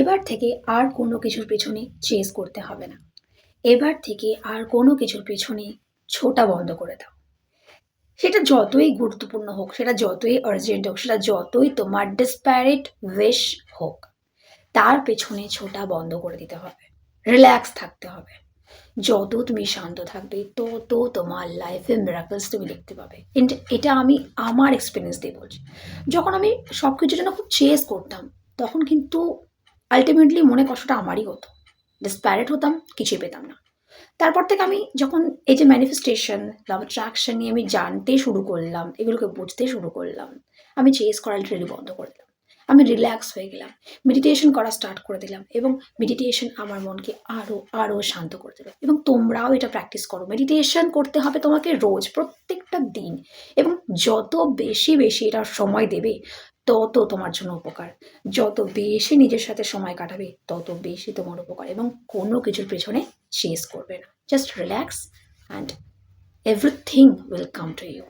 এবার থেকে আর কোনো কিছুর পেছনে চেস করতে হবে না। এবার থেকে আর কোনো কিছুর পেছনে ছোটা বন্ধ করে দাও। সেটা যতই গুরুত্বপূর্ণ হোক, সেটা যতই আর্জেন্ট হোক, সেটা যতই তোমার ডিসপ্যারেট উইশ হোক, তার পেছনে ছোটা বন্ধ করে দিতে হবে। রিল্যাক্স থাকতে হবে। যত তুমি শান্ত থাকবে, তত তোমার লাইফে মিরাকলস তুমি দেখতে পাবে। এটা আমি আমার এক্সপিরিয়েন্স দিয়ে বলছি। যখন আমি সব কিছুর জন্য খুব চেস করতাম, তখন কিন্তু আলটিমেটলি মনে কষ্টটা আমারই হতো। ডিসপ্যারেট হতাম, কিছুই পেতাম না। তারপর থেকে আমি যখন এই যে ম্যানিফেস্টেশন লাভ অ্যাট্রাকশন নিয়ে আমি জানতে শুরু করলাম, এগুলোকে বুঝতে শুরু করলাম, আমি চেস করা লিটারেলি বন্ধ করে দিলাম। আমি রিল্যাক্স হয়ে গেলাম। মেডিটেশন করা স্টার্ট করে দিলাম এবং মেডিটেশন আমার মনকে আরও আরও শান্ত করে দিল। এবং তোমরাও এটা প্র্যাকটিস করো। মেডিটেশন করতে হবে তোমাকে রোজ, প্রত্যেকটা দিন। এবং যত বেশি বেশি এটা সময় দেবে তত তোমার জন্য উপকার। যত বেশি নিজের সাথে সময় কাটাবে, তত বেশি তোমার উপকার এবং কোনো কিছুর পেছনে চেস করবে না। Just relax and everything will come to you